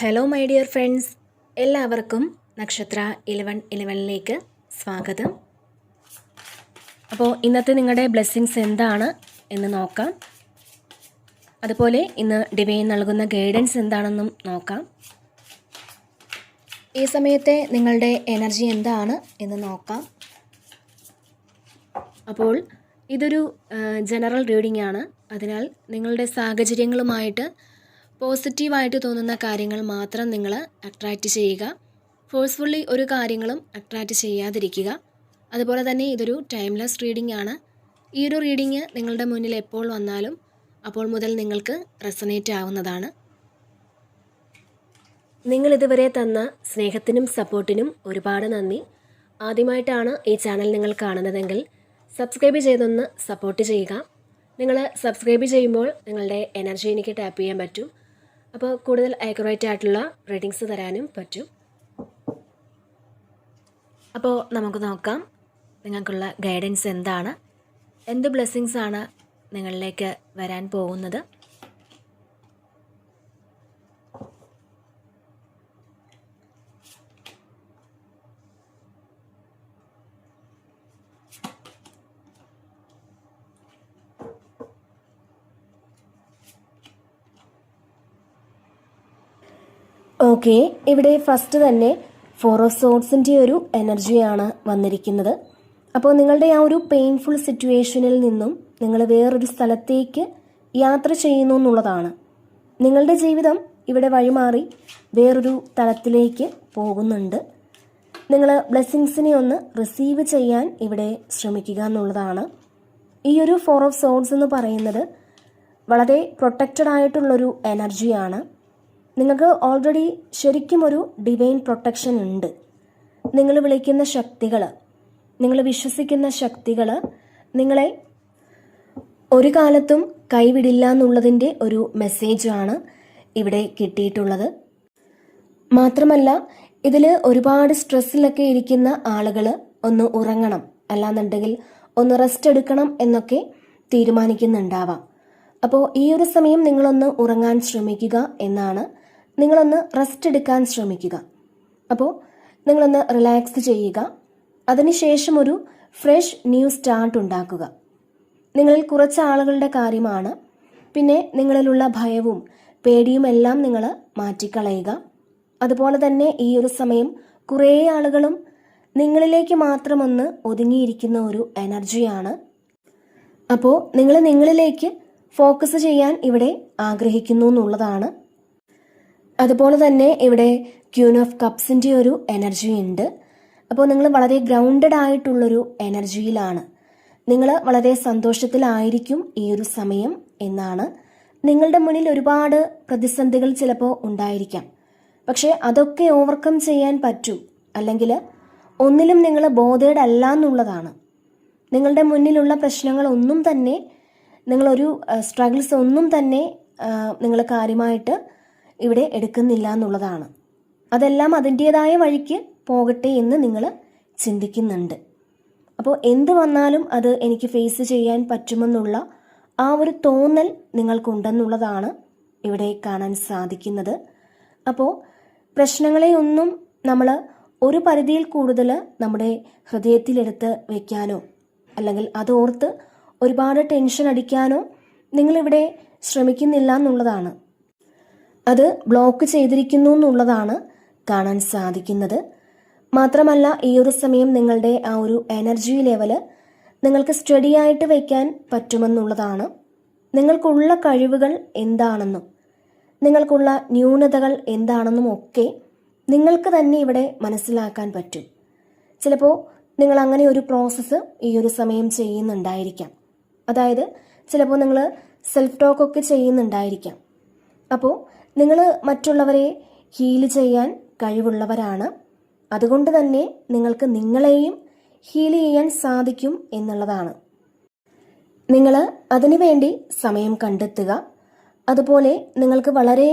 Hello my dear friends എല്ലാവർക്കും നക്ഷത്ര Eleven ഇലവനിലേക്ക് സ്വാഗതം. അപ്പോൾ ഇന്നത്തെ നിങ്ങളുടെ ബ്ലെസ്സിങ്സ് എന്താണ് എന്ന് നോക്കാം. അതുപോലെ ഇന്ന് ഡിവൈൻ നൽകുന്ന ഗൈഡൻസ് എന്താണെന്നും നോക്കാം. ഈ സമയത്തെ നിങ്ങളുടെ എനർജി എന്താണ് എന്ന് നോക്കാം. അപ്പോൾ ഇതൊരു ജനറൽ റീഡിംഗ് ആണ്. അതിനാൽ നിങ്ങളുടെ സാഹചര്യങ്ങളുമായിട്ട് പോസിറ്റീവായിട്ട് തോന്നുന്ന കാര്യങ്ങൾ മാത്രം നിങ്ങൾ അട്രാക്റ്റ് ചെയ്യുക. ഫോഴ്സ്ഫുള്ളി ഒരു കാര്യങ്ങളും അട്രാക്റ്റ് ചെയ്യാതിരിക്കുക. അതുപോലെ തന്നെ ഇതൊരു ടൈംലെസ് റീഡിംഗ് ആണ്. ഈ ഒരു റീഡിങ് നിങ്ങളുടെ മുന്നിൽ എപ്പോൾ വന്നാലും അപ്പോൾ മുതൽ നിങ്ങൾക്ക് റെസനേറ്റ് ആവുന്നതാണ്. നിങ്ങൾ ഇതുവരെ തന്ന സ്നേഹത്തിനും സപ്പോർട്ടിനും ഒരുപാട് നന്ദി. ആദ്യമായിട്ടാണ് ഈ ചാനൽ നിങ്ങൾ കാണുന്നതെങ്കിൽ സബ്സ്ക്രൈബ് ചെയ്തൊന്ന് സപ്പോർട്ട് ചെയ്യുക. നിങ്ങൾ സബ്സ്ക്രൈബ് ചെയ്യുമ്പോൾ നിങ്ങളുടെ എനർജി എനിക്ക് ടാപ്പ് ചെയ്യാൻ പറ്റും. അപ്പോൾ കൂടുതൽ ആക്യുറേറ്റ് ആയിട്ടുള്ള റീഡിങ്സ് തരാനും പറ്റും. അപ്പോൾ നമുക്ക് നോക്കാം നിങ്ങൾക്കുള്ള ഗൈഡൻസ് എന്താണ്? എന്ത് ബ്ലെസ്സിങ്സ് ആണ് നിങ്ങളിലേക്ക് വരാൻ പോകുന്നത്? ഓക്കെ ഇവിടെ ഫസ്റ്റ് തന്നെ ഫോർ ഓഫ് സോഡ്സിന്റെ ഒരു എനർജിയാണ് വന്നിരിക്കുന്നത്. അപ്പോൾ നിങ്ങളുടെ ആ ഒരു പെയിൻഫുൾ സിറ്റുവേഷനിൽ നിന്നും നിങ്ങൾ വേറൊരു സ്ഥലത്തേക്ക് യാത്ര ചെയ്യുന്നു എന്നുള്ളതാണ്. നിങ്ങളുടെ ജീവിതം ഇവിടെ വഴിമാറി വേറൊരു തലത്തിലേക്ക് പോകുന്നുണ്ട്. നിങ്ങൾ ബ്ലെസ്സിങ്സിനെ ഒന്ന് റിസീവ് ചെയ്യാൻ ഇവിടെ ശ്രമിക്കുക എന്നുള്ളതാണ്. ഈ ഒരു ഫോർ ഓഫ് സോഡ്സ് എന്ന് പറയുന്നത് വളരെ പ്രൊട്ടക്റ്റഡ് ആയിട്ടുള്ളൊരു എനർജിയാണ് നിങ്ങൾക്ക് ഓൾറെഡി ശരിക്കും ഒരു ഡിവൈൻ പ്രൊട്ടക്ഷൻ ഉണ്ട്. നിങ്ങൾ വിളിക്കുന്ന ശക്തികൾ നിങ്ങൾ വിശ്വസിക്കുന്ന ശക്തികൾ നിങ്ങളെ ഒരു കാലത്തും കൈവിടില്ല എന്നുള്ളതിന്റെ ഒരു മെസ്സേജാണ് ഇവിടെ കിട്ടിയിട്ടുള്ളത്. മാത്രമല്ല ഇതിൽ ഒരുപാട് സ്ട്രെസ്സിലൊക്കെ ഇരിക്കുന്ന ആളുകൾ ഒന്ന് ഉറങ്ങണം. അല്ലാന്നുണ്ടെങ്കിൽ ഒന്ന് റെസ്റ്റ് എടുക്കണം എന്നൊക്കെ തീരുമാനിക്കുന്നുണ്ടാവാം. അപ്പോൾ ഈ ഒരു സമയം നിങ്ങളൊന്ന് ഉറങ്ങാൻ ശ്രമിക്കുക എന്നാണ് നിങ്ങളൊന്ന് റെസ്റ്റ് എടുക്കാൻ ശ്രമിക്കുക. അപ്പോൾ നിങ്ങളൊന്ന് റിലാക്സ് ചെയ്യുക. അതിനുശേഷം ഒരു ഫ്രഷ് ന്യൂ സ്റ്റാർട്ട് ഉണ്ടാക്കുക. നിങ്ങളിൽ കുറച്ച് ആളുകളുടെ കാര്യമാണ്. പിന്നെ നിങ്ങളിലുള്ള ഭയവും പേടിയും പേടിയുമെല്ലാം നിങ്ങൾ മാറ്റിക്കളയുക. അതുപോലെ തന്നെ ഈ ഒരു സമയം കുറേ ആളുകളും നിങ്ങളിലേക്ക് മാത്രമൊന്ന് ഒതുങ്ങിയിരിക്കുന്ന ഒരു എനർജിയാണ് അപ്പോൾ നിങ്ങൾ നിങ്ങളിലേക്ക് ഫോക്കസ് ചെയ്യാൻ ഇവിടെ ആഗ്രഹിക്കുന്നു എന്നുള്ളതാണ്. അതുപോലെ തന്നെ ഇവിടെ ക്യൂൻ ഓഫ് കപ്സിന്റെ ഒരു എനർജി ഉണ്ട്. അപ്പോൾ നിങ്ങൾ വളരെ ഗ്രൗണ്ടഡ് ആയിട്ടുള്ളൊരു എനർജിയിലാണ് നിങ്ങൾ വളരെ സന്തോഷത്തിലായിരിക്കും ഈ ഒരു സമയം എന്നാണ്. നിങ്ങളുടെ മുന്നിൽ ഒരുപാട് പ്രതിസന്ധികൾ ചിലപ്പോൾ ഉണ്ടായിരിക്കാം. പക്ഷേ അതൊക്കെ ഓവർകം ചെയ്യാൻ പറ്റും. അല്ലെങ്കിൽ ഒന്നിലും നിങ്ങൾ ബോധേഡ് അല്ല എന്നുള്ളതാണ്. നിങ്ങളുടെ മുന്നിലുള്ള പ്രശ്നങ്ങളൊന്നും തന്നെ നിങ്ങളൊരു സ്ട്രഗിൾസ് ഒന്നും തന്നെ നിങ്ങൾ കാര്യമായിട്ട് ഇവിടെ എടുക്കുന്നില്ല എന്നുള്ളതാണ്. അതെല്ലാം അതിന്റേതായ വഴിക്ക് പോകട്ടെ എന്ന് നിങ്ങൾ ചിന്തിക്കുന്നുണ്ട്. അപ്പോൾ എന്ത് വന്നാലും അത് എനിക്ക് ഫേസ് ചെയ്യാൻ പറ്റുമെന്നുള്ള ആ ഒരു തോന്നൽ നിങ്ങൾക്കുണ്ടെന്നുള്ളതാണ് ഇവിടെ കാണാൻ സാധിക്കുന്നത്. അപ്പോൾ പ്രശ്നങ്ങളെയൊന്നും നമ്മൾ ഒരു പരിധിയിൽ കൂടുതൽ നമ്മുടെ ഹൃദയത്തിലെടുത്ത് വയ്ക്കാനോ അല്ലെങ്കിൽ അതോർത്ത് ഒരുപാട് ടെൻഷൻ അടിക്കാനോ നിങ്ങളിവിടെ ശ്രമിക്കുന്നില്ല എന്നുള്ളതാണ്. അത് ബ്ലോക്ക് ചെയ്തിരിക്കുന്നു എന്നുള്ളതാണ് കാണാൻ സാധിക്കുന്നത്. മാത്രമല്ല ഈ ഒരു സമയം നിങ്ങളുടെ ആ ഒരു എനർജി ലെവൽ നിങ്ങൾക്ക് സ്റ്റഡി ആയിട്ട് വയ്ക്കാൻ പറ്റുമെന്നുള്ളതാണ്. നിങ്ങൾക്കുള്ള കഴിവുകൾ എന്താണെന്നും നിങ്ങൾക്കുള്ള ന്യൂനതകൾ എന്താണെന്നും ഒക്കെ നിങ്ങൾക്ക് തന്നെ ഇവിടെ മനസ്സിലാക്കാൻ പറ്റും. ചിലപ്പോൾ നിങ്ങൾ അങ്ങനെ ഒരു പ്രോസസ്സ് ഈ ഒരു സമയം ചെയ്യുന്നുണ്ടായിരിക്കാം. അതായത് ചിലപ്പോൾ നിങ്ങൾ സെൽഫ് ടോക്ക് ഒക്കെ ചെയ്യുന്നുണ്ടായിരിക്കാം. അപ്പോൾ നിങ്ങൾ മറ്റുള്ളവരെ ഹീൽ ചെയ്യാൻ കഴിവുള്ളവരാണ്. അതുകൊണ്ട് തന്നെ നിങ്ങൾക്ക് നിങ്ങളെയും ഹീൽ ചെയ്യാൻ സാധിക്കും എന്നുള്ളതാണ്. നിങ്ങൾ അതിനുവേണ്ടി സമയം കണ്ടെത്തുക. അതുപോലെ നിങ്ങൾക്ക് വളരെ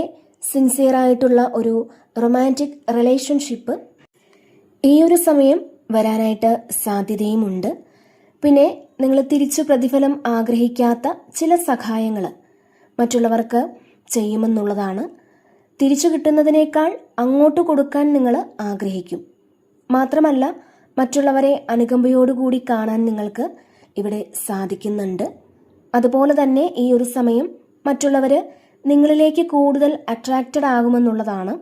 സിൻസിയർ ആയിട്ടുള്ള ഒരു റൊമാന്റിക് റിലേഷൻഷിപ്പ് ഈ ഒരു സമയം വരാനായിട്ട് സാധ്യതയുമുണ്ട്. പിന്നെ നിങ്ങൾ തിരിച്ചു പ്രതിഫലം ആഗ്രഹിക്കാത്ത ചില സഹായങ്ങൾ. മറ്റുള്ളവർക്ക് ചെയ്യുമെന്നുള്ളതാണ്. തിരിച്ചു കിട്ടുന്നതിനേക്കാൾ അങ്ങോട്ട് കൊടുക്കാൻ നിങ്ങൾ ആഗ്രഹിക്കും. മാത്രമല്ല മറ്റുള്ളവരെ അനുകമ്പയോടുകൂടി കാണാൻ നിങ്ങൾക്ക് ഇവിടെ സാധിക്കുന്നുണ്ട്. അതുപോലെ തന്നെ ഈ ഒരു സമയം മറ്റുള്ളവർ നിങ്ങളിലേക്ക് കൂടുതൽ അട്രാക്റ്റഡ് ആകുമെന്നുള്ളതാണ്.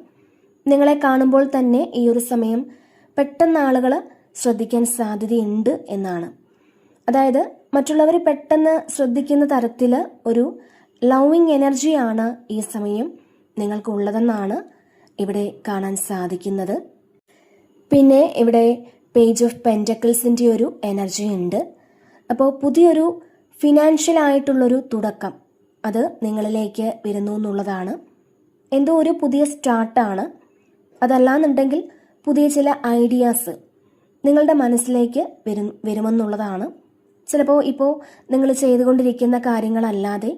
നിങ്ങളെ കാണുമ്പോൾ തന്നെ ഈ ഒരു സമയം പെട്ടെന്ന് ആളുകൾ ശ്രദ്ധിക്കാൻ സാധ്യതയുണ്ട് എന്നാണ്. അതായത് മറ്റുള്ളവർ പെട്ടെന്ന് ശ്രദ്ധിക്കുന്ന തരത്തിൽ ഒരു ലവിങ് എനർജിയാണ് ഈ സമയം നിങ്ങൾക്കുള്ളതെന്നാണ് ഇവിടെ കാണാൻ സാധിക്കുന്നത്. പിന്നെ ഇവിടെ പേജ് ഓഫ് പെന്റക്കിൾസിന്റെ ഒരു എനർജി ഉണ്ട്. അപ്പോൾ പുതിയൊരു ഫിനാൻഷ്യൽ ആയിട്ടുള്ളൊരു തുടക്കം അത് നിങ്ങളിലേക്ക് വരുന്നു എന്നുള്ളതാണ്. എന്തോ ഒരു പുതിയ സ്റ്റാർട്ടാണ് അതല്ലാന്നുണ്ടെങ്കിൽ പുതിയ ചില ഐഡിയാസ് നിങ്ങളുടെ മനസ്സിലേക്ക് വരും വരുമെന്നുള്ളതാണ്. ചിലപ്പോൾ ഇപ്പോൾ നിങ്ങൾ ചെയ്തുകൊണ്ടിരിക്കുന്ന കാര്യങ്ങളല്ലാതെ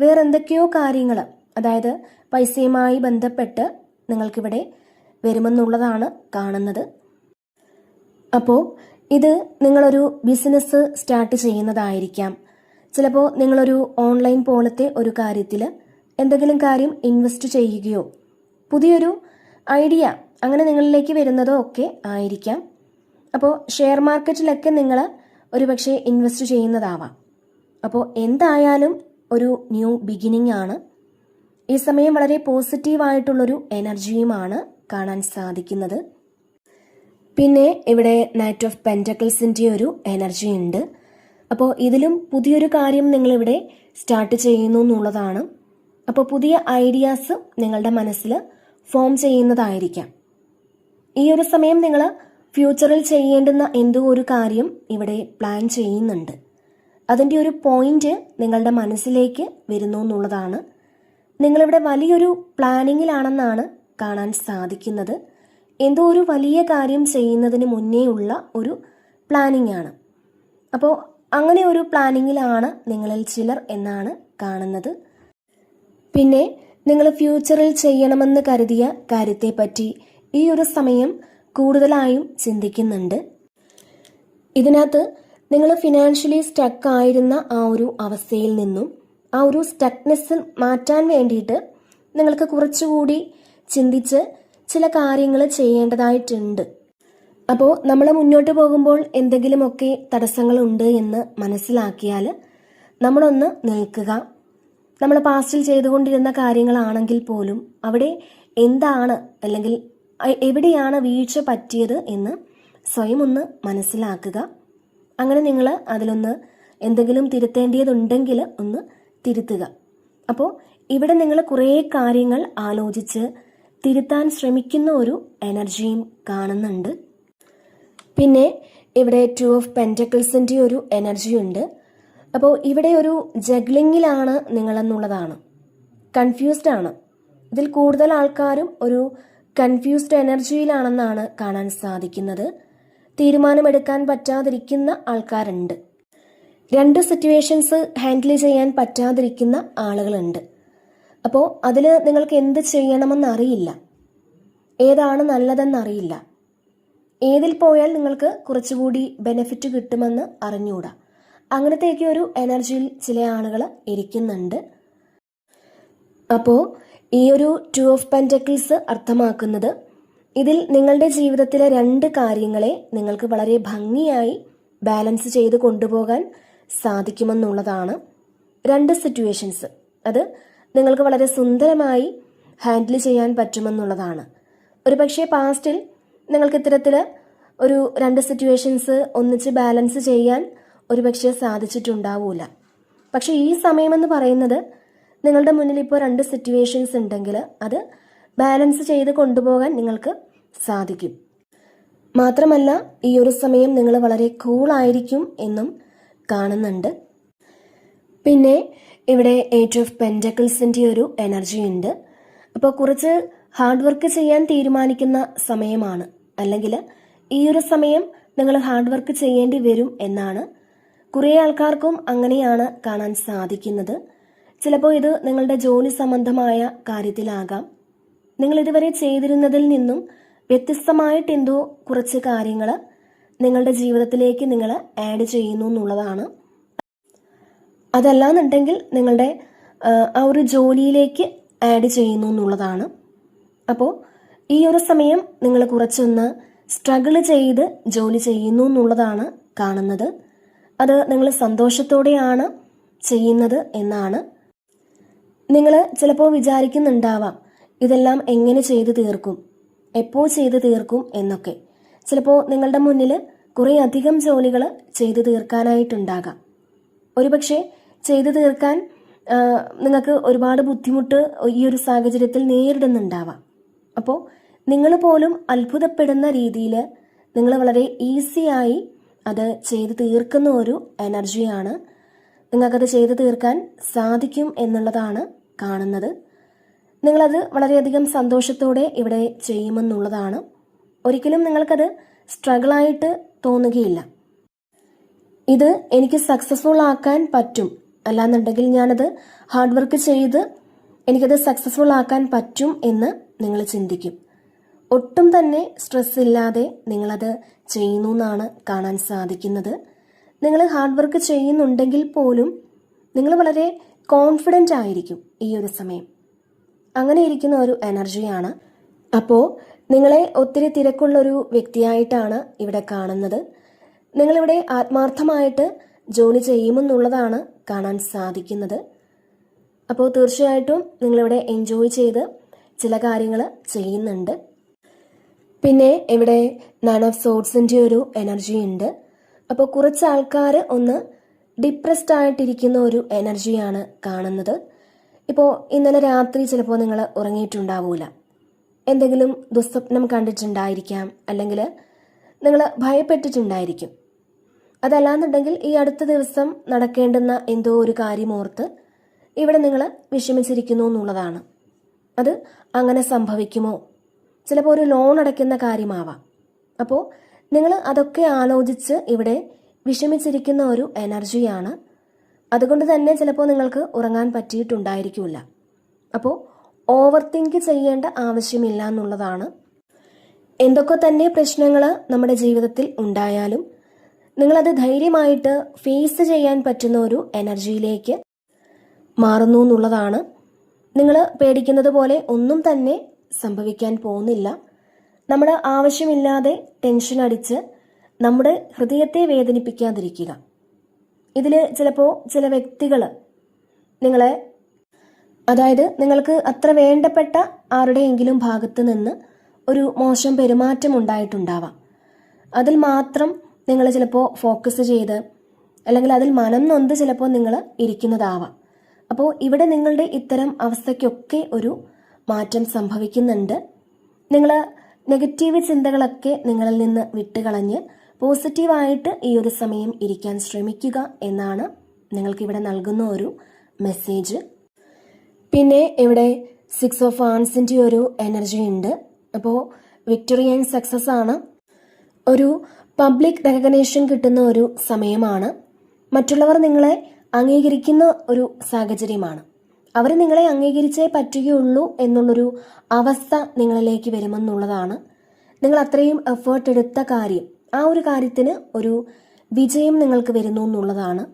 വേറെ എന്തൊക്കെയോ കാര്യങ്ങൾ അതായത് പൈസയുമായി ബന്ധപ്പെട്ട് നിങ്ങൾക്കിവിടെ വരുമെന്നുള്ളതാണ് കാണുന്നത്. അപ്പോൾ ഇത് നിങ്ങളൊരു ബിസിനസ് സ്റ്റാർട്ട് ചെയ്യുന്നതായിരിക്കാം. ചിലപ്പോൾ നിങ്ങളൊരു ഓൺലൈൻ പോലത്തെ ഒരു കാര്യത്തിൽ എന്തെങ്കിലും കാര്യം ഇൻവെസ്റ്റ് ചെയ്യുകയോ പുതിയൊരു ഐഡിയ അങ്ങനെ നിങ്ങളിലേക്ക് വരുന്നതോ ഒക്കെ ആയിരിക്കാം. അപ്പോൾ ഷെയർ മാർക്കറ്റിലൊക്കെ നിങ്ങൾ ഒരുപക്ഷെ ഇൻവെസ്റ്റ് ചെയ്യുന്നതാവാം. അപ്പോൾ എന്തായാലും ഒരു ന്യൂ ബിഗിനിങ് ആണ്. ഈ സമയം വളരെ പോസിറ്റീവായിട്ടുള്ളൊരു എനർജിയുമാണ് കാണാൻ സാധിക്കുന്നത്. പിന്നെ ഇവിടെ നൈറ്റ് ഓഫ് പെന്റക്കിൾസിന്റെ ഒരു എനർജി ഉണ്ട്. അപ്പോൾ ഇതിലും പുതിയൊരു കാര്യം നിങ്ങളിവിടെ സ്റ്റാർട്ട് ചെയ്യുന്നു എന്നുള്ളതാണ്. അപ്പോൾ പുതിയ ഐഡിയാസ് നിങ്ങളുടെ മനസ്സിൽ ഫോം ചെയ്യുന്നതായിരിക്കാം. ഈ ഒരു സമയം നിങ്ങൾ ഫ്യൂച്ചറിൽ ചെയ്യേണ്ടുന്ന എന്തോ ഒരു കാര്യം ഇവിടെ പ്ലാൻ ചെയ്യുന്നുണ്ട്. അതിന്റെ ഒരു പോയിന്റ് നിങ്ങളുടെ മനസ്സിലേക്ക് വരുന്നു എന്നുള്ളതാണ്. നിങ്ങളിവിടെ വലിയൊരു പ്ലാനിങ്ങിലാണെന്നാണ് കാണാൻ സാധിക്കുന്നത്. എന്തോ ഒരു വലിയ കാര്യം ചെയ്യുന്നതിന് മുന്നേ ഉള്ള ഒരു പ്ലാനിംഗ് ആണ്. അപ്പോൾ അങ്ങനെ ഒരു പ്ലാനിങ്ങിലാണ് നിങ്ങളിൽ ചിലർ എന്നാണ് കാണുന്നത്. പിന്നെ നിങ്ങൾ ഫ്യൂച്ചറിൽ ചെയ്യണമെന്ന് കരുതിയ കാര്യത്തെപ്പറ്റി ഈ ഒരു സമയം കൂടുതലായും ചിന്തിക്കുന്നുണ്ട്. ഇതിനകത്ത് നിങ്ങൾ ഫിനാൻഷ്യലി സ്റ്റക്ക് ആയിരുന്ന ആ ഒരു അവസ്ഥയിൽ നിന്നും ആ ഒരു സ്റ്റക്നെസ് മാറ്റാൻ വേണ്ടിയിട്ട് നിങ്ങൾക്ക് കുറച്ചുകൂടി ചിന്തിച്ച് ചില കാര്യങ്ങൾ ചെയ്യേണ്ടതായിട്ടുണ്ട്. അപ്പോൾ നമ്മൾ മുന്നോട്ട് പോകുമ്പോൾ എന്തെങ്കിലുമൊക്കെ തടസ്സങ്ങളുണ്ട് എന്ന് മനസ്സിലാക്കിയാൽ നമ്മളൊന്ന് നിൽക്കുക. നമ്മൾ പാസ്റ്റിൽ ചെയ്തുകൊണ്ടിരുന്ന കാര്യങ്ങളാണെങ്കിൽ പോലും അവിടെ എന്താണ് അല്ലെങ്കിൽ എവിടെയാണ് വീഴ്ച പറ്റിയത് എന്ന് സ്വയം ഒന്ന് മനസ്സിലാക്കുക. അങ്ങനെ നിങ്ങൾ അതിലൊന്ന് എന്തെങ്കിലും തിരുത്തേണ്ടിയതുണ്ടെങ്കിൽ ഒന്ന് തിരുത്തുക. അപ്പോൾ ഇവിടെ നിങ്ങൾ കുറേ കാര്യങ്ങൾ ആലോചിച്ച് തിരുത്താൻ ശ്രമിക്കുന്ന ഒരു എനർജിയും കാണുന്നുണ്ട്. പിന്നെ ഇവിടെ ടു ഓഫ് പെന്റക്കിൾസിന്റെ ഒരു എനർജി ഉണ്ട്. അപ്പോൾ ഇവിടെ ഒരു ജഗ്ലിങ്ങിലാണ് നിങ്ങളെന്നുള്ളതാണ്. കൺഫ്യൂസ്ഡ് ആണ്. ഇതിൽ കൂടുതൽ ആൾക്കാരും ഒരു കൺഫ്യൂസ്ഡ് എനർജിയിലാണെന്നാണ് കാണാൻ സാധിക്കുന്നത്. തീരുമാനമെടുക്കാൻ പറ്റാതിരിക്കുന്ന ആൾക്കാരുണ്ട്. രണ്ട് സിറ്റുവേഷൻസ് ഹാൻഡിൽ ചെയ്യാൻ പറ്റാതിരിക്കുന്ന ആളുകളുണ്ട്. അപ്പോൾ അതിൽ നിങ്ങൾക്ക് എന്ത് ചെയ്യണമെന്നറിയില്ല ഏതാണ് നല്ലതെന്നറിയില്ല ഏതിൽ പോയാൽ നിങ്ങൾക്ക് കുറച്ചുകൂടി ബെനിഫിറ്റ് കിട്ടുമെന്ന് അറിഞ്ഞുകൂടാ അങ്ങനത്തെയൊക്കെ ഒരു എനർജിയിൽ ചില ആളുകൾ ഇരിക്കുന്നുണ്ട്. അപ്പോൾ ഈ ഒരു ടു ഓഫ് പെന്റക്കിൾസ് അർത്ഥമാക്കുന്നത് ഇതിൽ നിങ്ങളുടെ ജീവിതത്തിലെ രണ്ട് കാര്യങ്ങളെ നിങ്ങൾക്ക് വളരെ ഭംഗിയായി ബാലൻസ് ചെയ്ത് കൊണ്ടുപോകാൻ സാധിക്കുമെന്നുള്ളതാണ് രണ്ട് സിറ്റുവേഷൻസ്. അത് നിങ്ങൾക്ക് വളരെ സുന്ദരമായി ഹാൻഡിൽ ചെയ്യാൻ പറ്റുമെന്നുള്ളതാണ്. ഒരു പക്ഷേ പാസ്റ്റിൽ നിങ്ങൾക്ക് ഇത്തരത്തിൽ ഒരു രണ്ട് സിറ്റുവേഷൻസ് ഒന്നിച്ച് ബാലൻസ് ചെയ്യാൻ ഒരുപക്ഷെ സാധിച്ചിട്ടുണ്ടാവൂല. പക്ഷേ ഈ സമയമെന്ന് പറയുന്നത് നിങ്ങളുടെ മുന്നിൽ ഇപ്പോൾ രണ്ട് സിറ്റുവേഷൻസ് ഉണ്ടെങ്കിൽ അത് ബാലൻസ് ചെയ്ത് കൊണ്ടുപോകാൻ നിങ്ങൾക്ക് സാധിക്കും. മാത്രമല്ല ഈ ഒരു സമയം നിങ്ങൾ വളരെ കൂളായിരിക്കും എന്നും കാണുന്നുണ്ട്. പിന്നെ ഇവിടെ ഏറ്റ് ഓഫ് പെന്റക്കിൾസിന്റെ ഒരു എനർജി ഉണ്ട്. അപ്പോൾ കുറച്ച് ഹാർഡ് വർക്ക് ചെയ്യാൻ തീരുമാനിക്കുന്ന സമയമാണ്. അല്ലെങ്കിൽ ഈ ഒരു സമയം നിങ്ങൾ ഹാർഡ് വർക്ക് ചെയ്യേണ്ടി വരും എന്നാണ് കുറേ ആൾക്കാർക്കും അങ്ങനെയാണ് കാണാൻ സാധിക്കുന്നത്. ചിലപ്പോൾ ഇത് നിങ്ങളുടെ ജോലി സംബന്ധമായ കാര്യത്തിലാകാം. നിങ്ങൾ ഇതുവരെ ചെയ്തിരുന്നതിൽ നിന്നും വ്യത്യസ്തമായിട്ട് എന്തോ കുറച്ച് കാര്യങ്ങൾ നിങ്ങളുടെ ജീവിതത്തിലേക്ക് നിങ്ങൾ ആഡ് ചെയ്യുന്നു എന്നുള്ളതാണ്. അതല്ലാന്നുണ്ടെങ്കിൽ നിങ്ങളുടെ ആ ഒരു ജോലിയിലേക്ക് ആഡ് ചെയ്യുന്നു എന്നുള്ളതാണ്. അപ്പോൾ ഈ ഒരു സമയം നിങ്ങൾ കുറച്ചൊന്ന് സ്ട്രഗിൾ ചെയ്ത് ജോലി ചെയ്യുന്നു എന്നുള്ളതാണ് കാണുന്നത്. അത് നിങ്ങൾ സന്തോഷത്തോടെയാണ് ചെയ്യുന്നത് എന്നാണ്. നിങ്ങൾ ചിലപ്പോൾ വിചാരിക്കുന്നുണ്ടാവാം ഇതെല്ലാം എങ്ങനെ ചെയ്തു തീർക്കും? എപ്പോൾ ചെയ്തു തീർക്കും എന്നൊക്കെ. ചിലപ്പോൾ നിങ്ങളുടെ മുന്നിൽ കുറേ അധികം ജോലികൾ ചെയ്തു തീർക്കാനായിട്ടുണ്ടാകാം. ഒരുപക്ഷെ ചെയ്തു തീർക്കാൻ നിങ്ങൾക്ക് ഒരുപാട് ബുദ്ധിമുട്ട് ഈ ഒരു സാഹചര്യത്തിൽ നേരിടുന്നുണ്ടാവാം. അപ്പോൾ നിങ്ങൾ പോലും അത്ഭുതപ്പെടുന്ന രീതിയിൽ നിങ്ങൾ വളരെ ഈസിയായി അത് ചെയ്തു തീർക്കുന്ന ഒരു എനർജിയാണ് നിങ്ങൾക്കത് ചെയ്തു തീർക്കാൻ സാധിക്കും എന്നുള്ളതാണ് കാണുന്നത്. നിങ്ങളത് വളരെയധികം സന്തോഷത്തോടെ ഇവിടെ ചെയ്യുമെന്നുള്ളതാണ്. ഒരിക്കലും നിങ്ങൾക്കത് സ്ട്രഗിളായിട്ട് തോന്നുകയില്ല. ഇത് എനിക്ക് സക്സസ്ഫുൾ ആക്കാൻ പറ്റും. അല്ലാന്നുണ്ടെങ്കിൽ ഞാനത് ഹാർഡ് വർക്ക് ചെയ്ത് എനിക്കത് സക്സസ്ഫുൾ ആക്കാൻ പറ്റും എന്ന് നിങ്ങൾ ചിന്തിക്കും. ഒട്ടും തന്നെ സ്ട്രെസ് ഇല്ലാതെ നിങ്ങളത് ചെയ്യുന്നു എന്നാണ് കാണാൻ സാധിക്കുന്നത്. നിങ്ങൾ ഹാർഡ് വർക്ക് ചെയ്യുന്നുണ്ടെങ്കിൽ പോലും നിങ്ങൾ വളരെ കോൺഫിഡന്റ് ആയിരിക്കും ഈ ഒരു സമയം. അങ്ങനെ ഇരിക്കുന്ന ഒരു എനർജിയാണ് അപ്പോൾ നിങ്ങളെ ഒത്തിരി തിരക്കുള്ള ഒരു വ്യക്തിയായിട്ടാണ് ഇവിടെ കാണുന്നത്. നിങ്ങളിവിടെ ആത്മാർത്ഥമായിട്ട് ജോലി ചെയ്യുമെന്നുള്ളതാണ് കാണാൻ സാധിക്കുന്നത്. അപ്പോൾ തീർച്ചയായിട്ടും നിങ്ങളിവിടെ എൻജോയ് ചെയ്ത് ചില കാര്യങ്ങൾ ചെയ്യുന്നുണ്ട്. പിന്നെ ഇവിടെ നൺ ഓഫ് സോട്സിന്റെ ഒരു എനർജി ഉണ്ട്. അപ്പോൾ കുറച്ച് ആൾക്കാർ ഒന്ന് ഡിപ്രസ്ഡ് ആയിട്ടിരിക്കുന്ന ഒരു എനർജിയാണ് കാണുന്നത്. ഇപ്പോൾ ഇന്നലെ രാത്രി ചിലപ്പോൾ നിങ്ങൾ ഉറങ്ങിയിട്ടുണ്ടാവൂല. എന്തെങ്കിലും ദുസ്വപ്നം കണ്ടിട്ടുണ്ടായിരിക്കാം അല്ലെങ്കിൽ നിങ്ങൾ ഭയപ്പെട്ടിട്ടുണ്ടായിരിക്കും. അതല്ലാന്നുണ്ടെങ്കിൽ ഈ അടുത്ത ദിവസം നടക്കേണ്ടുന്ന എന്തോ ഒരു കാര്യം ഓർത്ത് ഇവിടെ നിങ്ങൾ വിഷമിച്ചിരിക്കുന്നു എന്നുള്ളതാണ്. അത് അങ്ങനെ സംഭവിക്കുമോ? ചിലപ്പോൾ ഒരു ലോൺ അടയ്ക്കുന്ന കാര്യമാവാം. അപ്പോൾ നിങ്ങൾ അതൊക്കെ ആലോചിച്ച് ഇവിടെ വിഷമിച്ചിരിക്കുന്ന ഒരു എനർജിയാണ് അതുകൊണ്ട് തന്നെ ചിലപ്പോൾ നിങ്ങൾക്ക് ഉറങ്ങാൻ പറ്റിയിട്ടുണ്ടായിരിക്കില്ല അപ്പോൾ ഓവർ തിങ്ക് ചെയ്യേണ്ട ആവശ്യമില്ല എന്നുള്ളതാണ്. എന്തൊക്കെ തന്നെ പ്രശ്നങ്ങൾ നമ്മുടെ ജീവിതത്തിൽ ഉണ്ടായാലും നിങ്ങളത് ധൈര്യമായിട്ട് ഫേസ് ചെയ്യാൻ പറ്റുന്ന ഒരു എനർജിയിലേക്ക് മാറുന്നു എന്നുള്ളതാണ്. നിങ്ങൾ പേടിക്കുന്നത് പോലെ ഒന്നും തന്നെ സംഭവിക്കാൻ പോകുന്നില്ല. നമ്മുടെ ആവശ്യമില്ലാതെ ടെൻഷൻ അടിച്ച് നമ്മുടെ ഹൃദയത്തെ വേദനിപ്പിക്കാതിരിക്കുക. ഇതിൽ ചിലപ്പോൾ ചില വ്യക്തികൾ നിങ്ങളെ അതായത് നിങ്ങൾക്ക് അത്ര വേണ്ടപ്പെട്ട ആരുടെയെങ്കിലും ഭാഗത്ത് നിന്ന് ഒരു മോശം പെരുമാറ്റം ഉണ്ടായിട്ടുണ്ടാവാം. അതിൽ മാത്രം നിങ്ങൾ ചിലപ്പോൾ ഫോക്കസ് ചെയ്ത് അല്ലെങ്കിൽ അതിൽ മനം നൊന്ത് ചിലപ്പോൾ നിങ്ങൾ ഇരിക്കുന്നതാവാം. അപ്പോൾ ഇവിടെ നിങ്ങളുടെ ഇത്തരം അവസ്ഥയ്ക്കൊക്കെ ഒരു മാറ്റം സംഭവിക്കുന്നുണ്ട്. നിങ്ങൾ നെഗറ്റീവ് ചിന്തകളൊക്കെ നിങ്ങളിൽ നിന്ന് വിട്ടുകളഞ്ഞ് പോസിറ്റീവായിട്ട് ഈ ഒരു സമയം ഇരിക്കാൻ ശ്രമിക്കുക എന്നാണ് നിങ്ങൾക്കിവിടെ നൽകുന്ന ഒരു മെസ്സേജ്. പിന്നെ ഇവിടെ സിക്സ് ഓഫ് ആൻസിന്റെ ഒരു എനർജി ഉണ്ട്. അപ്പോൾ വിക്ടറി ആൻഡ് സക്സസ് ആണ്. ഒരു പബ്ലിക് റെക്കഗ്നേഷൻ കിട്ടുന്ന ഒരു സമയമാണ്. മറ്റുള്ളവർ നിങ്ങളെ അംഗീകരിക്കുന്ന ഒരു സാഹചര്യമാണ്. അവർ നിങ്ങളെ അംഗീകരിച്ചേ പറ്റുകയുള്ളൂ എന്നുള്ളൊരു അവസ്ഥ നിങ്ങളിലേക്ക് വരുമെന്നുള്ളതാണ്. നിങ്ങൾ അത്രയും എഫേർട്ട് എടുത്ത കാര്യം. ആ ഒരു കാര്യത്തിന് ഒരു വിജയം നിങ്ങൾക്ക് വരുന്നു എന്നുള്ളതാണ്.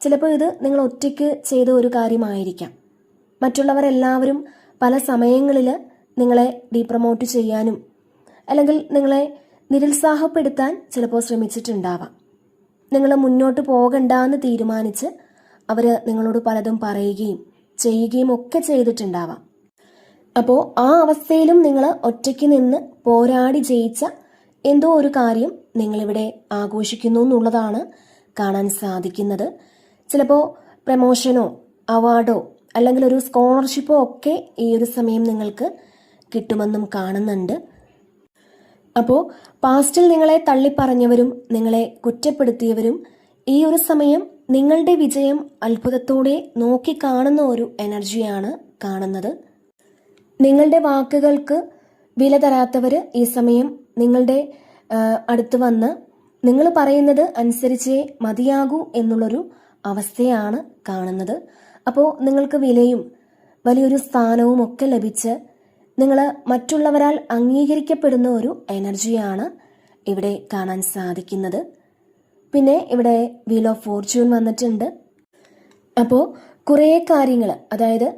ചിലപ്പോൾ ഇത് നിങ്ങൾ ഒറ്റയ്ക്ക് ചെയ്ത ഒരു കാര്യമായിരിക്കാം. മറ്റുള്ളവരെല്ലാവരും പല സമയങ്ങളിൽ നിങ്ങളെ ഡീപ്രമോട്ട് ചെയ്യാനും അല്ലെങ്കിൽ നിങ്ങളെ നിരുത്സാഹപ്പെടുത്താൻ ചിലപ്പോൾ ശ്രമിച്ചിട്ടുണ്ടാവാം. നിങ്ങൾ മുന്നോട്ട് പോകണ്ട എന്ന് തീരുമാനിച്ച് അവർ നിങ്ങളോട് പലതും പറയുകയും ചെയ്യുകയും ഒക്കെ ചെയ്തിട്ടുണ്ടാവാം. അപ്പോൾ ആ അവസ്ഥയിലും നിങ്ങൾ ഒറ്റയ്ക്ക് നിന്ന് പോരാടി ജയിച്ച എന്തോ ഒരു കാര്യം നിങ്ങളിവിടെ ആഘോഷിക്കുന്നു എന്നുള്ളതാണ് കാണാൻ സാധിക്കുന്നത്. ചിലപ്പോൾ പ്രമോഷനോ അവാർഡോ അല്ലെങ്കിൽ ഒരു സ്കോളർഷിപ്പോ ഒക്കെ ഈ ഒരു സമയം നിങ്ങൾക്ക് കിട്ടുമെന്നും കാണുന്നുണ്ട്. അപ്പോൾ പാസ്റ്റിൽ നിങ്ങളെ തള്ളിപ്പറഞ്ഞവരും നിങ്ങളെ കുറ്റപ്പെടുത്തിയവരും ഈ ഒരു സമയം നിങ്ങളുടെ വിജയം അത്ഭുതത്തോടെ നോക്കിക്കാണുന്ന ഒരു എനർജിയാണ് കാണുന്നത്. നിങ്ങളുടെ വാക്കുകൾക്ക് വില തരാത്തവർ ഈ സമയം നിങ്ങളുടെ അടുത്ത് വന്ന് നിങ്ങൾ പറയുന്നത് അനുസരിച്ചേ മതിയാകൂ എന്നുള്ളൊരു അവസ്ഥയാണ് കാണുന്നത്. അപ്പോൾ നിങ്ങൾക്ക് വിലയും വലിയൊരു സ്ഥാനവും ഒക്കെ ലഭിച്ച് നിങ്ങൾ മറ്റുള്ളവരാൽ അംഗീകരിക്കപ്പെടുന്ന ഒരു എനർജിയാണ് ഇവിടെ കാണാൻ സാധിക്കുന്നത്. പിന്നെ ഇവിടെ വീൽ ഓഫ് ഫോർച്യൂൺ വന്നിട്ടുണ്ട്. അപ്പോൾ കുറേ കാര്യങ്ങൾ അതായത്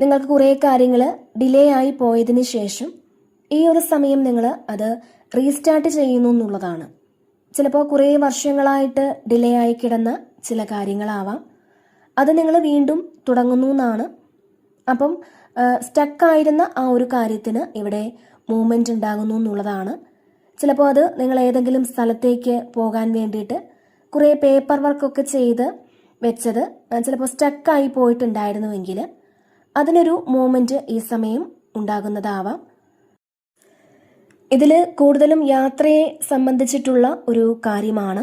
നിങ്ങൾക്ക് കുറേ കാര്യങ്ങൾ ഡിലേ ആയി പോയതിന് ശേഷം ഈ ഒരു സമയം നിങ്ങൾ അത് റീസ്റ്റാർട്ട് ചെയ്യുന്നു എന്നുള്ളതാണ്. ചിലപ്പോൾ കുറേ വർഷങ്ങളായിട്ട് ഡിലേ ആയി കിടന്ന ചില കാര്യങ്ങളാവാം. അത് നിങ്ങൾ വീണ്ടും തുടങ്ങുന്നു എന്നാണ്. അപ്പം സ്റ്റക്കായിരുന്ന ആ ഒരു കാര്യത്തിന് ഇവിടെ മൂവ്മെന്റ് ഉണ്ടാകുന്നു എന്നുള്ളതാണ്. ചിലപ്പോൾ അത് നിങ്ങൾ ഏതെങ്കിലും സ്ഥലത്തേക്ക് പോകാൻ വേണ്ടിയിട്ട് കുറേ പേപ്പർ വർക്കൊക്കെ ചെയ്ത് വെച്ചത് ചിലപ്പോൾ സ്റ്റക്കായി പോയിട്ടുണ്ടായിരുന്നുവെങ്കിൽ അതിനൊരു മൂവ്മെന്റ് ഈ സമയം ഉണ്ടാകുന്നതാവാം. ഇതിൽ കൂടുതലും യാത്രയെ സംബന്ധിച്ചിട്ടുള്ള ഒരു കാര്യമാണ്.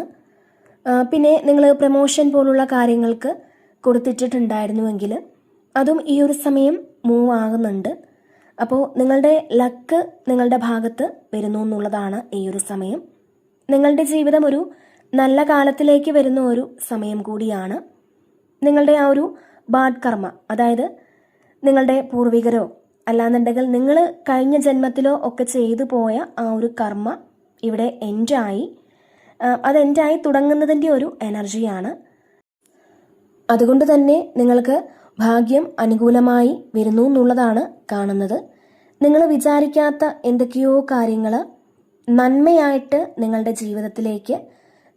പിന്നെ നിങ്ങൾ പ്രമോഷൻ പോലുള്ള കാര്യങ്ങൾക്ക് കൊടുത്തിട്ടുണ്ടായിരുന്നുവെങ്കിൽ അതും ഈ ഒരു സമയം മൂവ് ആകുന്നുണ്ട്. അപ്പോൾ നിങ്ങളുടെ ലക്ക് നിങ്ങളുടെ ഭാഗത്ത് വരുന്നു എന്നുള്ളതാണ് ഈ ഒരു സമയം. നിങ്ങളുടെ ജീവിതം ഒരു നല്ല കാലത്തിലേക്ക് വരുന്ന ഒരു സമയം കൂടിയാണ്. നിങ്ങളുടെ ആ ഒരു ബാഡ് കർമ്മ അതായത് നിങ്ങളുടെ പൂർവികരോ അല്ലാന്നുണ്ടെങ്കിൽ നിങ്ങൾ കഴിഞ്ഞ ജന്മത്തിലോ ഒക്കെ ചെയ്തു പോയ ആ ഒരു കർമ്മ ഇവിടെ എൻഡായി അത് എൻഡായി തുടങ്ങുന്നതിന്റെ ഒരു എനർജിയാണ് അതുകൊണ്ട് തന്നെ നിങ്ങൾക്ക് ഭാഗ്യം അനുകൂലമായി വരുന്നു എന്നുള്ളതാണ് കാണുന്നത്. നിങ്ങൾ വിചാരിക്കാത്ത എന്തൊക്കെയോ കാര്യങ്ങൾ നന്മയായിട്ട് നിങ്ങളുടെ ജീവിതത്തിലേക്ക്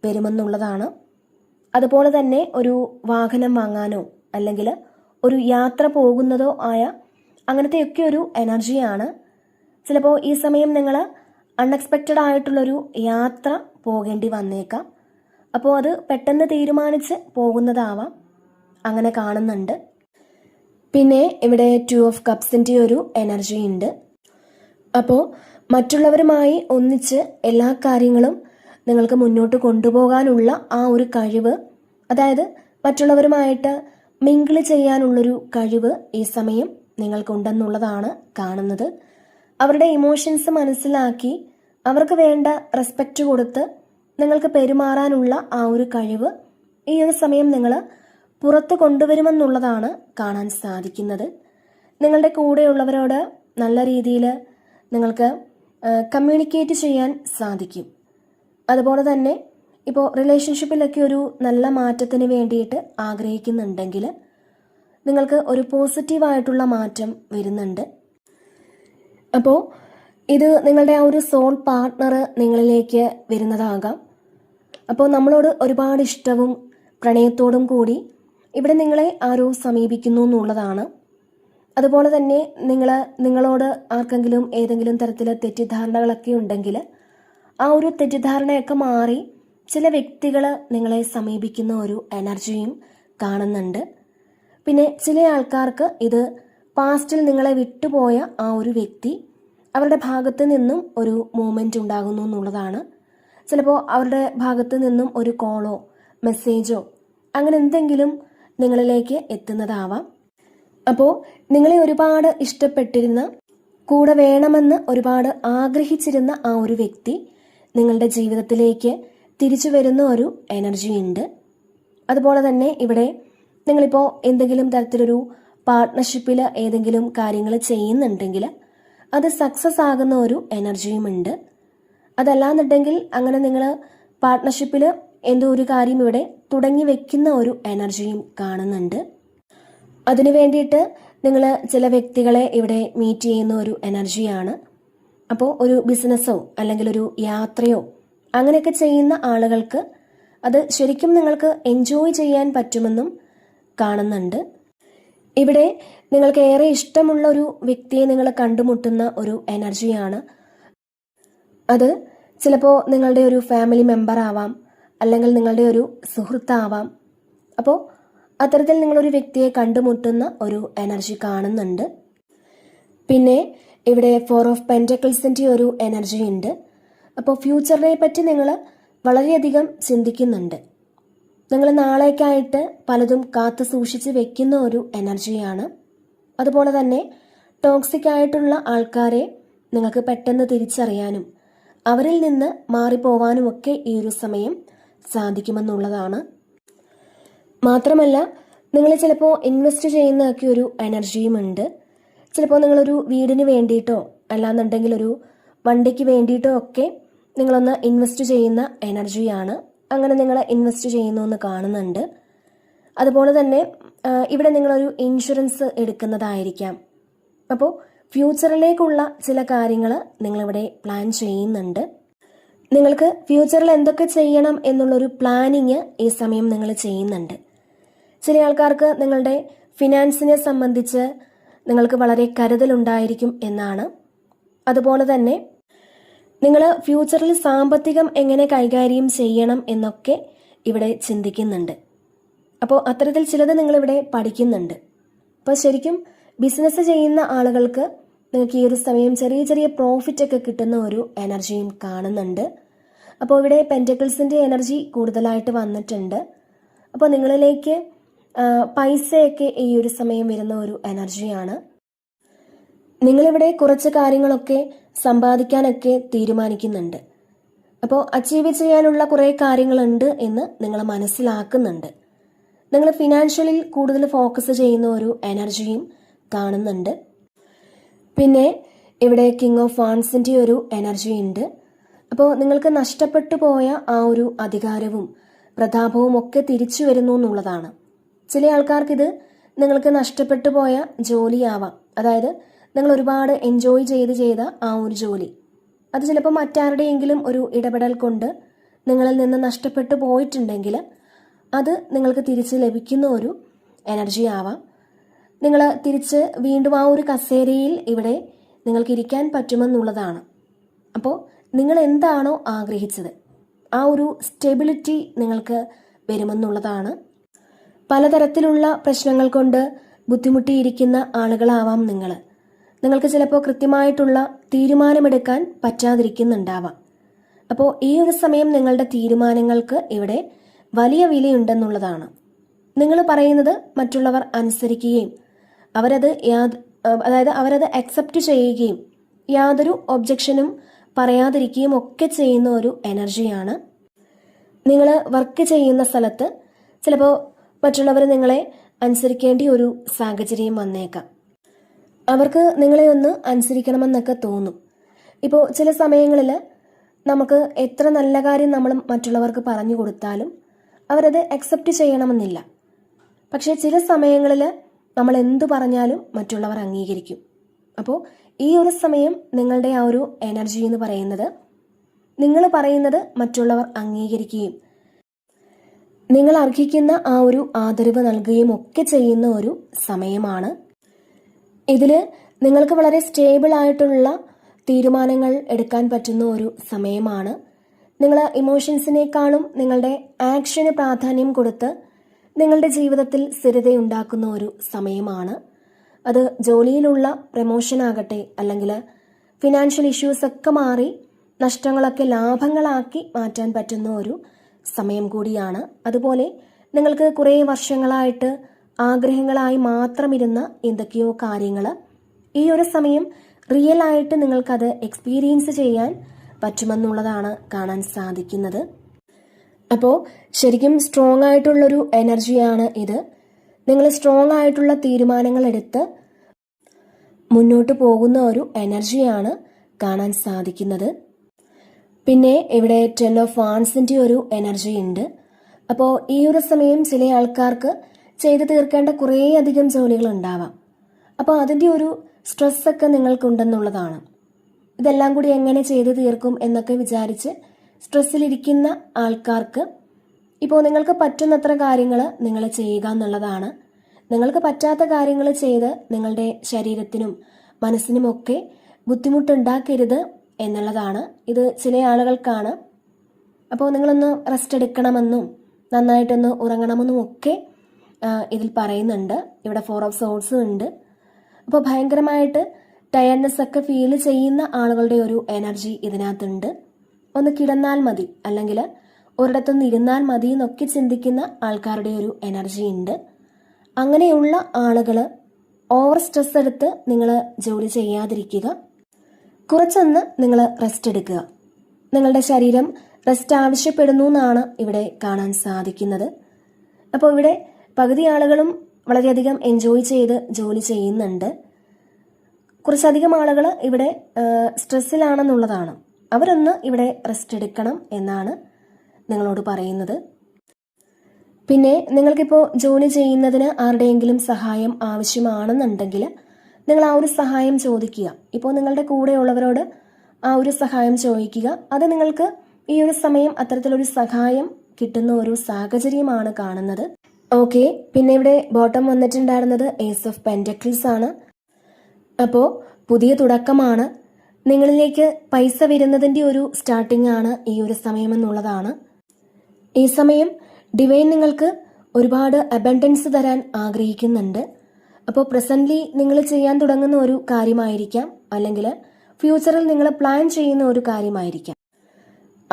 വരുമെന്നുള്ളതാണ്. അതുപോലെ തന്നെ ഒരു വാഹനം വാങ്ങാനോ അല്ലെങ്കിൽ ഒരു യാത്ര പോകുന്നതോ ആയ അങ്ങനത്തെയൊക്കെ ഒരു എനർജിയാണ്. ചിലപ്പോൾ ഈ സമയം നിങ്ങൾ അൺഎക്സ്പെക്റ്റഡ് ആയിട്ടുള്ളൊരു യാത്ര പോകേണ്ടി വന്നേക്കാം. അപ്പോൾ അത് പെട്ടെന്ന് തീരുമാനിച്ച് പോകുന്നതാവാം. അങ്ങനെ കാണുന്നുണ്ട്. പിന്നെ ഇവിടെ ടു ഓഫ് കപ്സിന്റെ ഒരു എനർജി ഉണ്ട്. അപ്പോൾ മറ്റുള്ളവരുമായി ഒന്നിച്ച് എല്ലാ കാര്യങ്ങളും നിങ്ങൾക്ക് മുന്നോട്ട് കൊണ്ടുപോകാനുള്ള ആ ഒരു കഴിവ് അതായത് മറ്റുള്ളവരുമായിട്ട് മിങ്കിൾ ചെയ്യാനുള്ളൊരു കഴിവ് ഈ സമയം നിങ്ങൾക്കുണ്ടെന്നുള്ളതാണ് കാണുന്നത്. അവരുടെ ഇമോഷൻസ് മനസ്സിലാക്കി അവർക്ക് വേണ്ട റെസ്പെക്റ്റ് കൊടുത്ത് നിങ്ങൾക്ക് പെരുമാറാനുള്ള ആ ഒരു കഴിവ് ഈ ഒരു സമയം നിങ്ങൾ പുറത്ത് കൊണ്ടുവരുമെന്നുള്ളതാണ് കാണാൻ സാധിക്കുന്നത്. നിങ്ങളുടെ കൂടെയുള്ളവരോട് നല്ല രീതിയിൽ നിങ്ങൾക്ക് കമ്മ്യൂണിക്കേറ്റ് ചെയ്യാൻ സാധിക്കും. അതുപോലെ തന്നെ ഇപ്പോൾ റിലേഷൻഷിപ്പിലൊക്കെ ഒരു നല്ല മാറ്റത്തിന് വേണ്ടിയിട്ട് ആഗ്രഹിക്കുന്നുണ്ടെങ്കിൽ നിങ്ങൾക്ക് ഒരു പോസിറ്റീവായിട്ടുള്ള മാറ്റം വരുന്നുണ്ട്. അപ്പോൾ ഇത് നിങ്ങളുടെ ആ ഒരു സോൾ പാർട്ട്ണർ നിങ്ങളിലേക്ക് വരുന്നതാകാം. അപ്പോൾ നമ്മളോട് ഒരുപാട് ഇഷ്ടവും പ്രണയത്തോടും കൂടി ഇവിടെ നിങ്ങളെ ആരോ സമീപിക്കുന്നു എന്നുള്ളതാണ്. അതുപോലെ തന്നെ നിങ്ങൾ നിങ്ങളോട് ആർക്കെങ്കിലും ഏതെങ്കിലും തരത്തിൽ തെറ്റിദ്ധാരണകളൊക്കെ ഉണ്ടെങ്കിൽ ആ ഒരു തെറ്റിദ്ധാരണയൊക്കെ മാറി ചില വ്യക്തികൾ നിങ്ങളെ സമീപിക്കുന്ന ഒരു എനർജിയും കാണുന്നുണ്ട്. പിന്നെ ചില ആൾക്കാർക്ക് ഇത് പാസ്റ്റിൽ നിങ്ങളെ വിട്ടുപോയ ആ ഒരു വ്യക്തി അവരുടെ ഭാഗത്ത് നിന്നും ഒരു മൂമെന്റ് ഉണ്ടാകുന്നു എന്നുള്ളതാണ്. ചിലപ്പോൾ അവരുടെ ഭാഗത്ത് നിന്നും ഒരു കോളോ മെസ്സേജോ അങ്ങനെ എന്തെങ്കിലും നിങ്ങളിലേക്ക് എത്തുന്നതാവാം. അപ്പോൾ നിങ്ങളെ ഒരുപാട് ഇഷ്ടപ്പെട്ടിരുന്ന കൂടെ വേണമെന്ന് ഒരുപാട് ആഗ്രഹിച്ചിരുന്ന ആ ഒരു വ്യക്തി നിങ്ങളുടെ ജീവിതത്തിലേക്ക് തിരിച്ചു വരുന്ന ഒരു എനർജി ഉണ്ട്. അതുപോലെ തന്നെ ഇവിടെ നിങ്ങളിപ്പോൾ എന്തെങ്കിലും തരത്തിലൊരു പാർട്ട്ണർഷിപ്പിൽ ഏതെങ്കിലും കാര്യങ്ങൾ ചെയ്യുന്നുണ്ടെങ്കിൽ അത് സക്സസ് ആകുന്ന ഒരു എനർജിയും ഉണ്ട്. അതല്ലാന്നുണ്ടെങ്കിൽ അങ്ങനെ നിങ്ങൾ പാർട്ട്ണർഷിപ്പിൽ എന്തോ ഒരു കാര്യം ഇവിടെ തുടങ്ങി വെക്കുന്ന ഒരു എനർജിയും കാണുന്നുണ്ട്. അതിനു വേണ്ടിയിട്ട് നിങ്ങൾ ചില വ്യക്തികളെ ഇവിടെ മീറ്റ് ചെയ്യുന്ന ഒരു എനർജിയാണ് അപ്പോൾ ഒരു ബിസിനസ്സോ അല്ലെങ്കിൽ ഒരു യാത്രയോ അങ്ങനെയൊക്കെ ചെയ്യുന്ന ആളുകൾക്ക് അത് ശരിക്കും നിങ്ങൾക്ക് എൻജോയ് ചെയ്യാൻ പറ്റുമെന്നും കാണുന്നുണ്ട്. ഇവിടെ നിങ്ങൾക്ക് ഏറെ ഇഷ്ടമുള്ള ഒരു വ്യക്തിയെ നിങ്ങൾ കണ്ടുമുട്ടുന്ന ഒരു എനർജിയാണ് അത് ചിലപ്പോൾ നിങ്ങളുടെ ഒരു ഫാമിലി മെമ്പർ ആവാം അല്ലെങ്കിൽ നിങ്ങളുടെ ഒരു സുഹൃത്താവാം. അപ്പോൾ അത്തരത്തിൽ നിങ്ങളൊരു വ്യക്തിയെ കണ്ടുമുട്ടുന്ന ഒരു എനർജി കാണുന്നുണ്ട്. പിന്നെ ഇവിടെ ഫോർ ഓഫ് പെന്റക്കിൾസിന്റെ ഒരു എനർജി ഉണ്ട്. അപ്പോൾ ഫ്യൂച്ചറിനെ പറ്റി നിങ്ങൾ വളരെയധികം ചിന്തിക്കുന്നുണ്ട്. നിങ്ങൾ നാളേക്കായിട്ട് പലതും കാത്തു സൂക്ഷിച്ച് വെക്കുന്ന ഒരു എനർജിയാണ്. അതുപോലെ തന്നെ ടോക്സിക് ആയിട്ടുള്ള ആൾക്കാരെ നിങ്ങൾക്ക് പെട്ടെന്ന് തിരിച്ചറിയാനും അവരിൽ നിന്ന് മാറിപ്പോവാനുമൊക്കെ ഈ ഒരു സമയം സാധിക്കുമെന്നുള്ളതാണ്. മാത്രമല്ല നിങ്ങൾ ചിലപ്പോൾ ഇൻവെസ്റ്റ് ചെയ്യുന്നതൊക്കെ ഒരു എനർജിയും ഉണ്ട്. ചിലപ്പോൾ നിങ്ങളൊരു വീടിന് വേണ്ടിയിട്ടോ അല്ലാന്നുണ്ടെങ്കിൽ ഒരു വണ്ടിക്ക് വേണ്ടിയിട്ടോ ഒക്കെ നിങ്ങളൊന്ന് ഇൻവെസ്റ്റ് ചെയ്യുന്ന എനർജിയാണ്. അങ്ങനെ നിങ്ങൾ ഇൻവെസ്റ്റ് ചെയ്യുന്നു എന്ന് കാണുന്നുണ്ട്. അതുപോലെ തന്നെ ഇവിടെ നിങ്ങളൊരു ഇൻഷുറൻസ് എടുക്കുന്നതായിരിക്കാം. അപ്പോൾ ഫ്യൂച്ചറിലേക്കുള്ള ചില കാര്യങ്ങൾ നിങ്ങളിവിടെ പ്ലാൻ ചെയ്യുന്നുണ്ട്. നിങ്ങൾക്ക് ഫ്യൂച്ചറിൽ എന്തൊക്കെ ചെയ്യണം എന്നുള്ളൊരു പ്ലാനിങ് ഈ സമയം നിങ്ങൾ ചെയ്യുന്നുണ്ട്. ചില ആൾക്കാർക്ക് നിങ്ങളുടെ ഫിനാൻസിനെ സംബന്ധിച്ച് നിങ്ങൾക്ക് വളരെ കരുതലുണ്ടായിരിക്കും എന്നാണ്. അതുപോലെ തന്നെ നിങ്ങൾ ഫ്യൂച്ചറിൽ സാമ്പത്തികം എങ്ങനെ കൈകാര്യം ചെയ്യണം എന്നൊക്കെ ഇവിടെ ചിന്തിക്കുന്നുണ്ട്. അപ്പോൾ അത്തരത്തിൽ ചിലത് നിങ്ങളിവിടെ പഠിക്കുന്നുണ്ട്. അപ്പോൾ ശരിക്കും ബിസിനസ് ചെയ്യുന്ന ആളുകൾക്ക് നിങ്ങൾക്ക് ഈ ഒരു സമയം ചെറിയ ചെറിയ പ്രോഫിറ്റ് ഒക്കെ കിട്ടുന്ന ഒരു എനർജിയും കാണുന്നുണ്ട്. അപ്പോൾ ഇവിടെ പെന്റക്കിൾസിന്റെ എനർജി കൂടുതലായിട്ട് വന്നിട്ടുണ്ട്. അപ്പോൾ നിങ്ങളിലേക്ക് പൈസയൊക്കെ ഈ ഒരു സമയം വരുന്ന ഒരു എനർജിയാണ് നിങ്ങളിവിടെ കുറച്ച് കാര്യങ്ങളൊക്കെ സമ്പാദിക്കാനൊക്കെ തീരുമാനിക്കുന്നുണ്ട്. അപ്പോൾ അച്ചീവ് ചെയ്യാനുള്ള കുറേ കാര്യങ്ങളുണ്ട് എന്ന് നിങ്ങൾ മനസ്സിലാക്കുന്നുണ്ട്. നിങ്ങൾ ഫിനാൻഷ്യലിൽ കൂടുതൽ ഫോക്കസ് ചെയ്യുന്ന ഒരു എനർജിയും കാണുന്നുണ്ട്. പിന്നെ ഇവിടെ കിങ് ഓഫ് വാൺസിന്റെ ഒരു എനർജി ഉണ്ട്. അപ്പോൾ നിങ്ങൾക്ക് നഷ്ടപ്പെട്ടു പോയ ആ ഒരു അധികാരവും പ്രതാപവും ഒക്കെ തിരിച്ചു വരുന്നു എന്നുള്ളതാണ്. ചില ആൾക്കാർക്കിത് നിങ്ങൾക്ക് നഷ്ടപ്പെട്ടു പോയ ജോലിയാവാം. അതായത് നിങ്ങൾ ഒരുപാട് എൻജോയ് ചെയ്ത് ചെയ്ത ആ ഒരു ജോലി. അത് ചിലപ്പോൾ മറ്റാരുടെയെങ്കിലും ഒരു ഇടപെടൽ കൊണ്ട് നിങ്ങളിൽ നിന്ന് നഷ്ടപ്പെട്ടു പോയിട്ടുണ്ടെങ്കിൽ അത് നിങ്ങൾക്ക് തിരിച്ച് ലഭിക്കുന്ന ഒരു എനർജി ആവാം. നിങ്ങൾ തിരിച്ച് വീണ്ടും ആ ഒരു കസേരയിൽ ഇവിടെ നിങ്ങൾക്ക് ഇരിക്കാൻ പറ്റുമെന്നുള്ളതാണ്. അപ്പോൾ നിങ്ങൾ എന്താണോ ആഗ്രഹിച്ചത് ആ ഒരു സ്റ്റെബിലിറ്റി നിങ്ങൾക്ക് വരുമെന്നുള്ളതാണ്. പലതരത്തിലുള്ള പ്രശ്നങ്ങൾ കൊണ്ട് ബുദ്ധിമുട്ടിയിരിക്കുന്ന ആളുകളാവാം നിങ്ങൾ നിങ്ങൾക്ക് ചിലപ്പോൾ കൃത്യമായിട്ടുള്ള തീരുമാനമെടുക്കാൻ പറ്റാതിരിക്കുന്നുണ്ടാവാം. അപ്പോൾ ഈ ഒരു സമയം നിങ്ങളുടെ തീരുമാനങ്ങൾക്ക് ഇവിടെ വലിയ വിലയുണ്ടെന്നുള്ളതാണ്. നിങ്ങൾ പറയുന്നത് മറ്റുള്ളവർ അനുസരിക്കുകയും അവരത് യാത് അതായത് അവരത് അക്സെപ്റ്റ് ചെയ്യുകയും യാതൊരു ഒബ്ജക്ഷനും പറയാതിരിക്കുകയും ഒക്കെ ചെയ്യുന്ന ഒരു എനർജിയാണ് നിങ്ങൾ വർക്ക് ചെയ്യുന്ന സ്ഥലത്ത് ചിലപ്പോൾ മറ്റുള്ളവർ നിങ്ങളെ അനുസരിക്കേണ്ട ഒരു സാഹചര്യം വന്നേക്കാം. അവർക്ക് നിങ്ങളെ ഒന്ന് അനുസരിക്കണമെന്നൊക്കെ തോന്നും. ഇപ്പോൾ ചില സമയങ്ങളിൽ നമുക്ക് എത്ര നല്ല കാര്യം നമ്മൾ മറ്റുള്ളവർക്ക് പറഞ്ഞു കൊടുത്താലും അവരത് അക്സെപ്റ്റ് ചെയ്യണമെന്നില്ല. പക്ഷേ ചില സമയങ്ങളിൽ നമ്മൾ എന്തു പറഞ്ഞാലും മറ്റുള്ളവർ അംഗീകരിക്കും. അപ്പോൾ ഈ ഒരു സമയം നിങ്ങളുടെ ആ ഒരു എനർജി എന്ന് പറയുന്നത് നിങ്ങൾ പറയുന്നത് മറ്റുള്ളവർ അംഗീകരിക്കുകയും നിങ്ങൾ അർഹിക്കുന്ന ആ ഒരു ആദരവ് നൽകുകയും ഒക്കെ ചെയ്യുന്ന ഒരു സമയമാണ് ഇതിൽ നിങ്ങൾക്ക് വളരെ സ്റ്റേബിൾ ആയിട്ടുള്ള തീരുമാനങ്ങൾ എടുക്കാൻ പറ്റുന്ന ഒരു സമയമാണ്. നിങ്ങൾ ഇമോഷൻസിനേക്കാളും നിങ്ങളുടെ ആക്ഷന് പ്രാധാന്യം കൊടുത്ത് നിങ്ങളുടെ ജീവിതത്തിൽ സ്ഥിരതയുണ്ടാക്കുന്ന ഒരു സമയമാണ്. അത് ജോലിയിലുള്ള പ്രമോഷൻ ആകട്ടെ അല്ലെങ്കിൽ ഫിനാൻഷ്യൽ ഇഷ്യൂസ് ഒക്കെ മാറി നഷ്ടങ്ങളൊക്കെ ലാഭങ്ങളാക്കി മാറ്റാൻ പറ്റുന്ന ഒരു സമയം കൂടിയാണ്. അതുപോലെ നിങ്ങൾക്ക് കുറേ വർഷങ്ങളായിട്ട് ആഗ്രഹങ്ങളായി മാത്രമിരുന്ന എന്തൊക്കെയോ കാര്യങ്ങൾ ഈ ഒരു സമയം റിയൽ ആയിട്ട് നിങ്ങൾക്കത് എക്സ്പീരിയൻസ് ചെയ്യാൻ പറ്റുമെന്നുള്ളതാണ് കാണാൻ സാധിക്കുന്നത്. അപ്പോൾ ശരിക്കും സ്ട്രോങ് ആയിട്ടുള്ളൊരു എനർജിയാണ് ഇത്. നിങ്ങൾ സ്ട്രോങ് ആയിട്ടുള്ള തീരുമാനങ്ങൾ എടുത്ത് മുന്നോട്ട് പോകുന്ന ഒരു എനർജിയാണ് കാണാൻ സാധിക്കുന്നത്. പിന്നെ ഇവിടെ ടെൻ ഓഫ് വാൺസിന്റെ ഒരു എനർജി ഉണ്ട്. അപ്പോൾ ഈ ഒരു സമയം ചില ആൾക്കാർക്ക് ചെയ്തു തീർക്കേണ്ട കുറേയധികം ജോലികൾ ഉണ്ടാവാം അപ്പോൾ അതിന്റെ ഒരു സ്ട്രെസ്സൊക്കെ നിങ്ങൾക്കുണ്ടെന്നുള്ളതാണ്. ഇതെല്ലാം കൂടി എങ്ങനെ ചെയ്തു തീർക്കും എന്നൊക്കെ വിചാരിച്ച് സ്ട്രെസ്സിലിരിക്കുന്ന ആൾക്കാർക്ക് ഇപ്പോൾ നിങ്ങൾക്ക് പറ്റുന്നത്ര കാര്യങ്ങൾ നിങ്ങൾ ചെയ്യുക എന്നുള്ളതാണ്. നിങ്ങൾക്ക് പറ്റാത്ത കാര്യങ്ങൾ ചെയ്ത് നിങ്ങളുടെ ശരീരത്തിനും മനസ്സിനുമൊക്കെ ബുദ്ധിമുട്ടുണ്ടാക്കരുത് എന്നുള്ളതാണ്. ഇത് ചില ആളുകൾക്കാണ്. അപ്പോൾ നിങ്ങളൊന്ന് റെസ്റ്റ് എടുക്കണമെന്നും നന്നായിട്ടൊന്ന് ഉറങ്ങണമെന്നും ഒക്കെ ഇതിൽ പറയുന്നുണ്ട്. ഇവിടെ ഫോർ ഓഫ് സോൾസും ഉണ്ട്. അപ്പോൾ ഭയങ്കരമായിട്ട് ടയർനെസ് ഒക്കെ ഫീൽ ചെയ്യുന്ന ആളുകളുടെ ഒരു എനർജി ഇതിനകത്തുണ്ട്. ഒന്ന് കിടന്നാൽ മതി. അല്ലെങ്കിൽ ഒരിടത്തൊന്ന് ഇരുന്നാൽ മതി എന്നൊക്കെ ചിന്തിക്കുന്ന ആൾക്കാരുടെ ഒരു എനർജി ഉണ്ട്. അങ്ങനെയുള്ള ആളുകൾ ഓവർ സ്ട്രെസ് എടുത്ത് നിങ്ങൾ ജോലി ചെയ്യാതിരിക്കുക. കുറച്ചൊന്ന് നിങ്ങൾ റെസ്റ്റ് എടുക്കുക. നിങ്ങളുടെ ശരീരം റെസ്റ്റ് ആവശ്യപ്പെടുന്നു എന്നാണ് ഇവിടെ കാണാൻ സാധിക്കുന്നത്. അപ്പോൾ ഇവിടെ പകുതി ആളുകളും വളരെയധികം എൻജോയ് ചെയ്ത് ജോലി ചെയ്യുന്നുണ്ട്. കുറച്ചധികം ആളുകൾ ഇവിടെ സ്ട്രെസ്സിലാണെന്നുള്ളതാണ്. അവരൊന്ന് ഇവിടെ റെസ്റ്റ് എടുക്കണം എന്നാണ് നിങ്ങളോട് പറയുന്നത്. പിന്നെ നിങ്ങൾക്കിപ്പോൾ ജോലി ചെയ്യുന്നതിന് ആരുടെയെങ്കിലും സഹായം ആവശ്യമാണെന്നുണ്ടെങ്കിൽ നിങ്ങൾ ആ ഒരു സഹായം ചോദിക്കുക. ഇപ്പോൾ നിങ്ങളുടെ കൂടെയുള്ളവരോട് ആ ഒരു സഹായം ചോദിക്കുക. അത് നിങ്ങൾക്ക് ഈ ഒരു സമയം അത്തരത്തിലൊരു സഹായം കിട്ടുന്ന ഒരു സാഹചര്യമാണ് കാണുന്നത്. ഓക്കെ പിന്നെ ഇവിടെ ബോട്ടം വന്നിട്ടുണ്ടായിരുന്നത് ഏസ് ഓഫ് പെന്റക്കിൾസ് ആണ്. അപ്പോൾ പുതിയ തുടക്കമാണ്. നിങ്ങളിലേക്ക് പൈസ വരുന്നതിന്റെ ഒരു സ്റ്റാർട്ടിംഗ് ആണ് ഈ ഒരു സമയം എന്നുള്ളതാണ്. ഈ സമയം ഡിവൈൻ നിങ്ങൾക്ക് ഒരുപാട് അബൻഡൻസ് തരാൻ ആഗ്രഹിക്കുന്നുണ്ട്. അപ്പോൾ പ്രസന്റ്ലി നിങ്ങൾ ചെയ്യാൻ തുടങ്ങുന്ന ഒരു കാര്യമായിരിക്കാം. അല്ലെങ്കിൽ ഫ്യൂച്ചറിൽ നിങ്ങൾ പ്ലാൻ ചെയ്യുന്ന ഒരു കാര്യമായിരിക്കാം.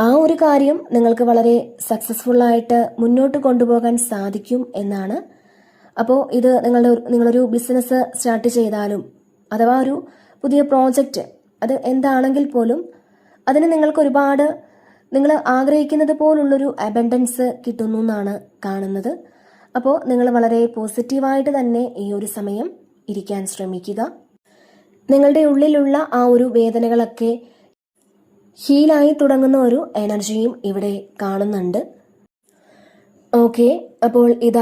ആ ഒരു കാര്യം നിങ്ങൾക്ക് വളരെ സക്സസ്ഫുൾ ആയിട്ട് മുന്നോട്ട് കൊണ്ടുപോകാൻ സാധിക്കും എന്നാണ്. അപ്പോൾ ഇത് നിങ്ങളുടെ നിങ്ങളൊരു ബിസിനസ് സ്റ്റാർട്ട് ചെയ്താലും അഥവാ ഒരു പുതിയ പ്രോജക്റ്റ് അത് എന്താണെങ്കിൽ പോലും അതിന് നിങ്ങൾക്ക് ഒരുപാട് നിങ്ങൾ ആഗ്രഹിക്കുന്നത് പോലുള്ളൊരു അബൻഡൻസ് കിട്ടുന്നു എന്നാണ് കാണുന്നത്. അപ്പോൾ നിങ്ങൾ വളരെ പോസിറ്റീവായിട്ട് തന്നെ ഈ ഒരു സമയം ഇരിക്കാൻ ശ്രമിക്കുക. നിങ്ങളുടെ ഉള്ളിലുള്ള ആ ഒരു വേദനകളൊക്കെ ഹീലായി തുടങ്ങുന്ന ഒരു എനർജിയും ഇവിടെ കാണുന്നുണ്ട്. ഓക്കെ അപ്പോൾ ഇതാ